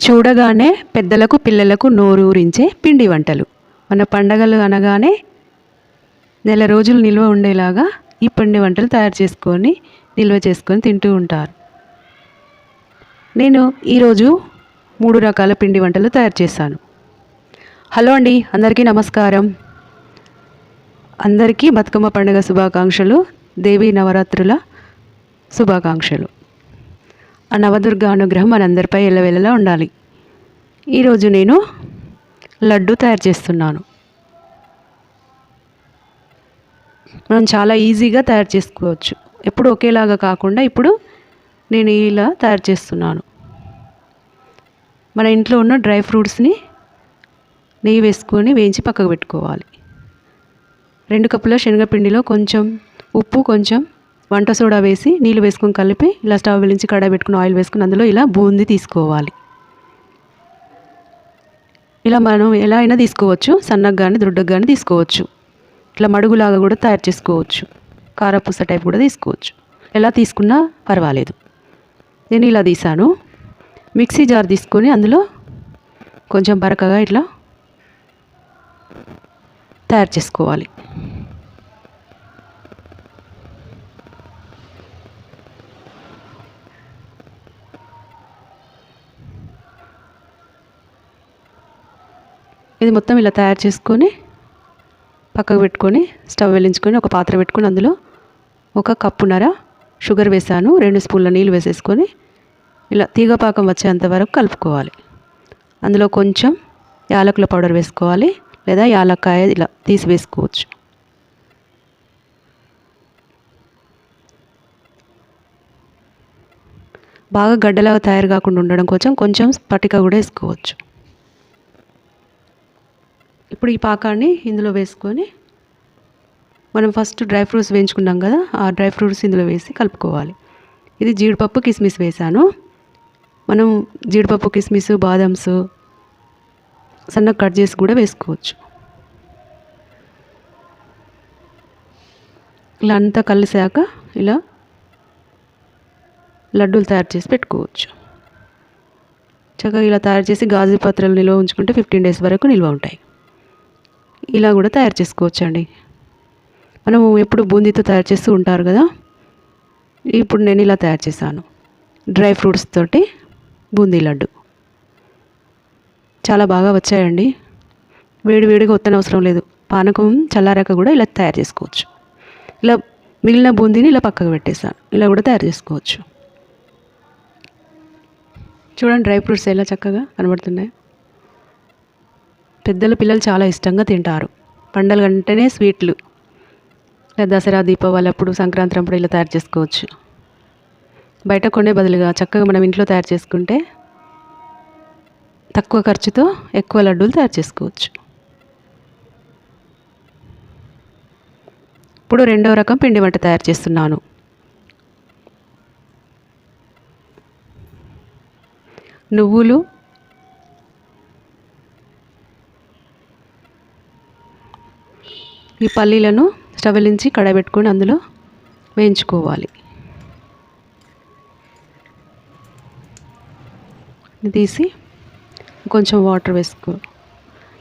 చూడగానే పెద్దలకు పిల్లలకు నోరూరించే పిండి వంటలు. మన పండగలు అనగానే నెల రోజులు నిల్వ ఉండేలాగా ఈ పిండి వంటలు తయారు చేసుకొని నిల్వ చేసుకొని తింటూ ఉంటారు. నేను ఈరోజు మూడు రకాల పిండి వంటలు తయారు చేశాను. హలో అండి అందరికీ నమస్కారం. అందరికీ బతుకమ్మ పండుగ శుభాకాంక్షలు దేవీ నవరాత్రుల శుభాకాంక్షలు. ఆ నవదుర్గ అనుగ్రహం మనందరిపై ఎల్లవెల్లలా ఉండాలి. ఈరోజు నేను లడ్డు తయారు చేస్తున్నాను. మనం చాలా ఈజీగా తయారు చేసుకోవచ్చు. ఎప్పుడు ఒకేలాగా కాకుండా ఇప్పుడు నేను ఇలా తయారు చేస్తున్నాను. మన ఇంట్లో ఉన్న డ్రై ఫ్రూట్స్ని నెయ్యి వేసుకొని వేయించి పక్కకు పెట్టుకోవాలి. రెండు కప్పుల శనగపిండిలో కొంచెం ఉప్పు కొంచెం వంట సోడా వేసి నీళ్ళు వేసుకొని కలిపి ఇలా స్టవ్ వెలించి కడాయి పెట్టుకుని ఆయిల్ వేసుకుని అందులో ఇలా బూందీ తీసుకోవాలి. ఇలా మనం ఎలా అయినా తీసుకోవచ్చు సన్నగా కానీ దృఢగా కానీ తీసుకోవచ్చు. ఇట్లా మడుగులాగా కూడా తయారు చేసుకోవచ్చు. కారపూస టైప్ కూడా తీసుకోవచ్చు. ఎలా తీసుకున్నా పర్వాలేదు. నేను ఇలా తీసాను. మిక్సీ జార్ తీసుకొని అందులో కొంచెం బరకగా ఇట్లా తయారు చేసుకోవాలి. ఇది మొత్తం ఇలా తయారు చేసుకొని పక్కకు పెట్టుకొని స్టవ్ వెలించుకొని ఒక పాత్ర పెట్టుకొని అందులో ఒక కప్పున్నర షుగర్ వేసాను రెండు స్పూన్ల నీళ్ళు వేసేసుకొని ఇలా తీగపాకం వచ్చేంత వరకు కలుపుకోవాలి. అందులో కొంచెం యాలకుల పౌడర్ వేసుకోవాలి లేదా యాలక్కాయ ఇలా తీసి వేసుకోవచ్చు. బాగా గడ్డలాగా తయారు కాకుండా ఉండడం కోసం కొంచెం పటిక కూడా వేసుకోవచ్చు. ఇప్పుడు ఈ పాకాన్ని ఇందులో వేసుకొని మనం ఫస్ట్ డ్రై ఫ్రూట్స్ వేయించుకున్నాం కదా ఆ డ్రై ఫ్రూట్స్ ఇందులో వేసి కలుపుకోవాలి. ఇది జీడిపప్పు కిస్మిస్ వేసాను మనం జీడిపప్పు కిస్మిస్ బాదమ్స్ సన్నగా కట్ చేసి కూడా వేసుకోవచ్చు. ఇలా అంతా కలిసాక ఇలా లడ్డూలు తయారు చేసి పెట్టుకోవచ్చు. చక్కగా ఇలా తయారు చేసి గాజు పాత్రలు నిల్వ ఉంచుకుంటే ఫిఫ్టీన్ డేస్ వరకు నిల్వ ఉంటాయి. ఇలా కూడా తయారు చేసుకోవచ్చు అండి మనము ఎప్పుడు బూందీతో తయారు చేస్తూ ఉంటారు కదా ఇప్పుడు నేను ఇలా తయారు చేశాను. డ్రై ఫ్రూట్స్ తోటి బూందీ లడ్డు. చాలా బాగా వచ్చాయండి. వేడి వేడిగా ఒత్తన అవసరం లేదు. పానకం చల్లారాక కూడా ఇలా తయారు చేసుకోవచ్చు. ఇలా మిగిలిన బూందీని ఇలా పక్కకు పెట్టేసాను ఇలా కూడా తయారు చేసుకోవచ్చు. చూడండి డ్రై ఫ్రూట్స్ ఎలా చక్కగా కనబడుతున్నాయి. పెద్దలు పిల్లలు చాలా ఇష్టంగా తింటారు. పండగలు అంటేనే స్వీట్లు. దసరా దీపావళి అప్పుడు సంక్రాంతి అప్పుడు ఇలా తయారు చేసుకోవచ్చు. బయట కొనే బదులుగా చక్కగా మనం ఇంట్లో తయారు చేసుకుంటే తక్కువ ఖర్చుతో ఎక్కువ లడ్డూలు తయారు చేసుకోవచ్చు. ఇప్పుడు రెండవ రకం పిండి వంట తయారు చేస్తున్నాను. నువ్వులు ఈ పల్లీలను స్టవ్ వెలించి అందులో వేయించుకోవాలి. తీసి కొంచెం వాటర్ వేసుకో.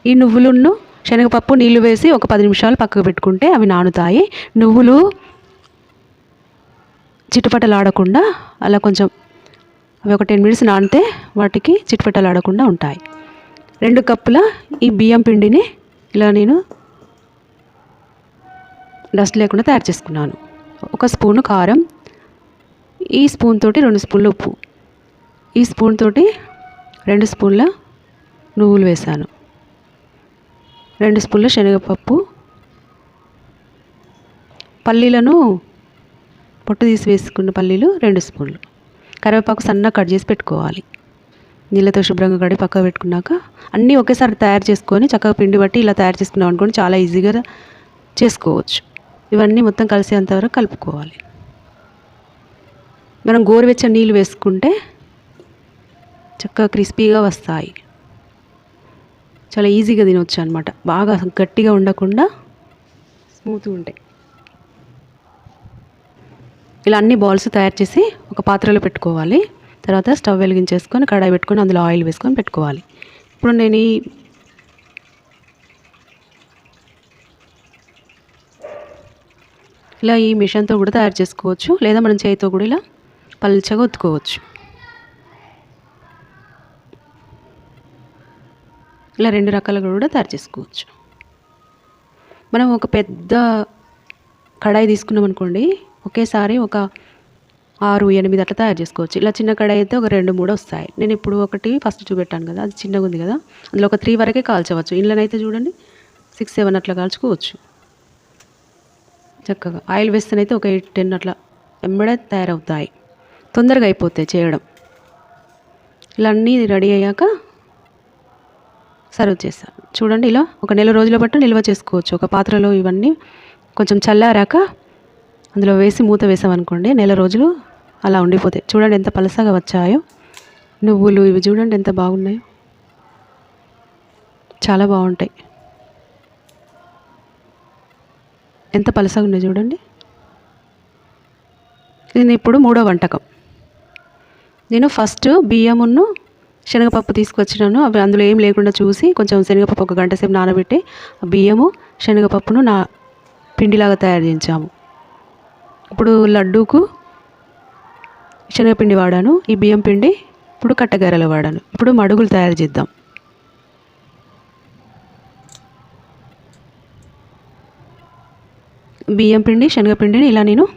ఈ నువ్వులను శనగపప్పు నీళ్ళు వేసి ఒక పది నిమిషాలు పక్కకు పెట్టుకుంటే అవి నానుతాయి. నువ్వులు చిటపటలాడకుండా అలా కొంచెం అవి ఒక టెన్ మినిట్స్ నానితే వాటికి చిటపటలాడకుండా ఉంటాయి. రెండు కప్పుల ఈ బియ్యం పిండిని ఇలా నేను డస్ట్ లేకుండా తయారు చేసుకున్నాను. ఒక స్పూను కారం ఈ స్పూన్ తోటి రెండు స్పూన్ల ఉప్పు ఈ స్పూన్ తోటి రెండు స్పూన్ల నువ్వులు వేసాను. రెండు స్పూన్ల శనగపప్పు పల్లీలను పొట్టు తీసి వేసుకున్న పల్లీలు రెండు స్పూన్లు. కరివేపాకు సన్నగా కట్ చేసి పెట్టుకోవాలి. నీళ్ళతో శుభ్రంగా కడిగి పక్కకు పెట్టుకున్నాక అన్నీ ఒకేసారి తయారు చేసుకొని చక్కగా పిండి బట్టి ఇలా తయారు చేసుకున్నాం అనుకోండి చాలా ఈజీగా చేసుకోవచ్చు. ఇవన్నీ మొత్తం కలిసేంతవరకు కలుపుకోవాలి. మనం గోరువెచ్చని నీళ్ళు వేసుకుంటే చక్కగా క్రిస్పీగా వస్తాయి. చాలా ఈజీగా తినొచ్చు అనమాట బాగా గట్టిగా ఉండకుండా స్మూత్గా ఉంటాయి. ఇలా అన్ని బాల్స్ తయారు చేసి ఒక పాత్రలో పెట్టుకోవాలి. తర్వాత స్టవ్ వెలిగించేసుకొని కడాయి పెట్టుకొని అందులో ఆయిల్ వేసుకొని పెట్టుకోవాలి. ఇప్పుడు నేను ఈ ఇలా ఈ మిషన్తో కూడా తయారు చేసుకోవచ్చు. లేదా మనం చేతితో కూడా ఇలా పల్చగా ఒత్తుకోవచ్చు. ఇలా రెండు రకాలుగా కూడా తయారు చేసుకోవచ్చు. మనం ఒక పెద్ద కడాయి తీసుకున్నాం అనుకోండి. ఒకేసారి ఒక ఆరు ఎనిమిది అట్లా తయారు చేసుకోవచ్చు. ఇలా చిన్న కడాయి అయితే ఒక రెండు మూడు వస్తాయి. నేను ఇప్పుడు ఒకటి ఫస్ట్ చూపెట్టాను కదా. అది చిన్నగా ఉంది కదా. అందులో ఒక త్రీ వరకే కాల్చవచ్చు. ఇంట్లోనైతే చూడండి సిక్స్ సెవెన్ అట్లా కాల్చుకోవచ్చు. చక్కగా. ఆయిల్ వేస్తేనైతే ఒక ఎయిట్ టెన్ అట్లా ఎంబడే తయారవుతాయి. తొందరగా అయిపోతాయి చేయడం. ఇలా అన్నీ రెడీ అయ్యాక సర్వ్ చేస్తాను చూడండి ఇలా ఒక నెల రోజుల పట్టు నిల్వ చేసుకోవచ్చు. ఒక పాత్రలో ఇవన్నీ కొంచెం చల్లారాక అందులో వేసి మూత వేసామనుకోండి నెల రోజులు అలా ఉండిపోతాయి. చూడండి ఎంత పలసగా వచ్చాయో. నువ్వులు ఇవి చూడండి ఎంత బాగున్నాయో. చాలా బాగుంటాయి. ఎంత పలసగా ఉన్నాయి చూడండి. ఇది ఇప్పుడు మూడో వంటకం. నేను ఫస్ట్ బియ్యమును శనగపప్పు తీసుకొచ్చినాను అవి అందులో ఏం లేకుండా చూసి కొంచెం శనగపప్పు ఒక గంట సేపు నానబెట్టి ఆ బియ్యము శనగపప్పును నా పిండిలాగా తయారు చేయించాము. ఇప్పుడు లడ్డూకు శనగపిండి వాడాను. ఈ బియ్యం పిండి ఇప్పుడు కట్టగారెలు వాడాను. ఇప్పుడు మడుగులు తయారు చేద్దాం. బియ్యం పిండి శనగపిండిని ఇలా నేను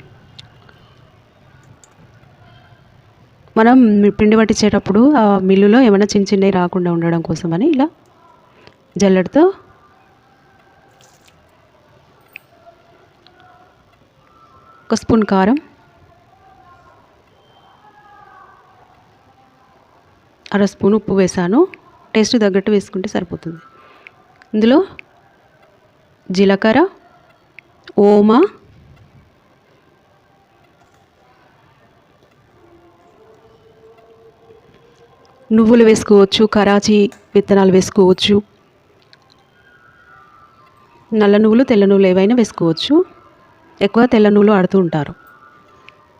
మనం పిండి పట్టించేటప్పుడు ఆ మిల్లులో ఏమైనా చిన్న చిన్నవి రాకుండా ఉండడం కోసమని ఇలా జల్లెడతో ఒక స్పూన్ కారం అర స్పూన్ ఉప్పు వేసాను. టేస్ట్ తగ్గట్టు వేసుకుంటే సరిపోతుంది. ఇందులో జీలకర్ర ఓమా. నువ్వులు వేసుకోవచ్చు కరాచీ విత్తనాలు వేసుకోవచ్చు. నల్ల నువ్వులు తెల్ల నువ్వులు ఏవైనా వేసుకోవచ్చు. ఎక్కువ తెల్ల నువ్వులు ఆడుతూ ఉంటారు.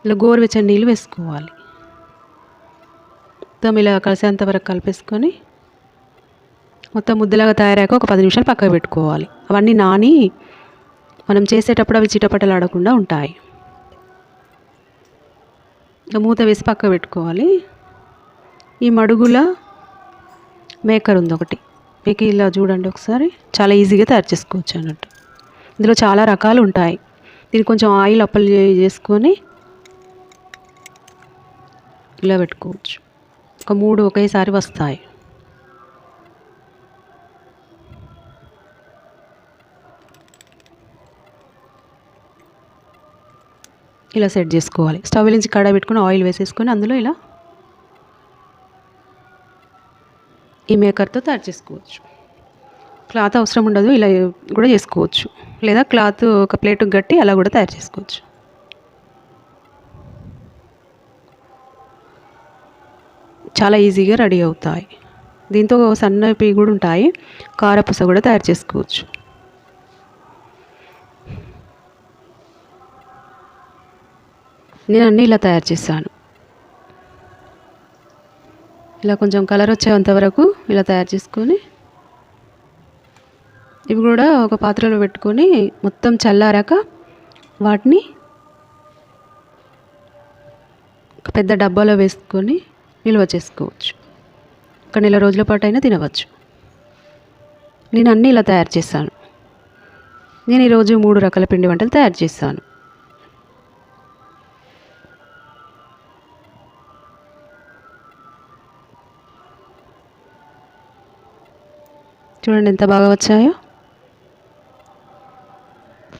ఇలా గోరువెచ్చని నీళ్ళు వేసుకోవాలి. మొత్తం ఇలా కలిసేంత వరకు కలిపేసుకొని మొత్తం ముద్దలాగా తయారాక ఒక పది నిమిషాలు పక్కకు పెట్టుకోవాలి. అవన్నీ నాని మనం చేసేటప్పుడు అవి చిటపటలు ఆడకుండా ఉంటాయి మూత వేసి పక్క పెట్టుకోవాలి. ఈ మడుగుల మేకర్ ఉంది ఒకటి. మీకు ఇలా చూడండి ఒకసారి. చాలా ఈజీగా తయారు చేసుకోవచ్చు అన్నట్టు. ఇందులో చాలా రకాలు ఉంటాయి. దీనికి కొంచెం ఆయిల్ అప్లై చేసుకొని ఇలా పెట్టుకోవచ్చు. ఒక మూడు ఒకేసారి వస్తాయి. ఇలా సెట్ చేసుకోవాలి. స్టవ్ వెలించి కడాయి పెట్టుకుని ఆయిల్ వేసేసుకొని అందులో ఇలా ఈ మేకర్తో తయారు చేసుకోవచ్చు. క్లాత్ అవసరం ఉండదు ఇలా కూడా చేసుకోవచ్చు. లేదా క్లాత్ ఒక ప్లేట్కి కట్టి అలా కూడా తయారు చేసుకోవచ్చు. చాలా ఈజీగా రెడీ అవుతాయి. దీంతో సన్నపి కూడా ఉంటాయి. కారపూస కూడా తయారు చేసుకోవచ్చు. నేను అన్నీ ఇలా తయారు చేశాను. ఇలా కొంచెం కలర్ వచ్చేంత వరకు ఇలా తయారు చేసుకొని ఇవి కూడా ఒక పాత్రలో పెట్టుకొని మొత్తం చల్లారాక వాటిని ఒక పెద్ద డబ్బాలో వేసుకొని నిల్వ చేసుకోవచ్చు. ఒక నెల రోజుల పాటు అయినా తినవచ్చు. నేను అన్నీ ఇలా తయారు చేశాను. నేను ఈరోజు మూడు రకాల పిండి వంటలు తయారు చేశాను. చూడండి ఎంత బాగా వచ్చాయో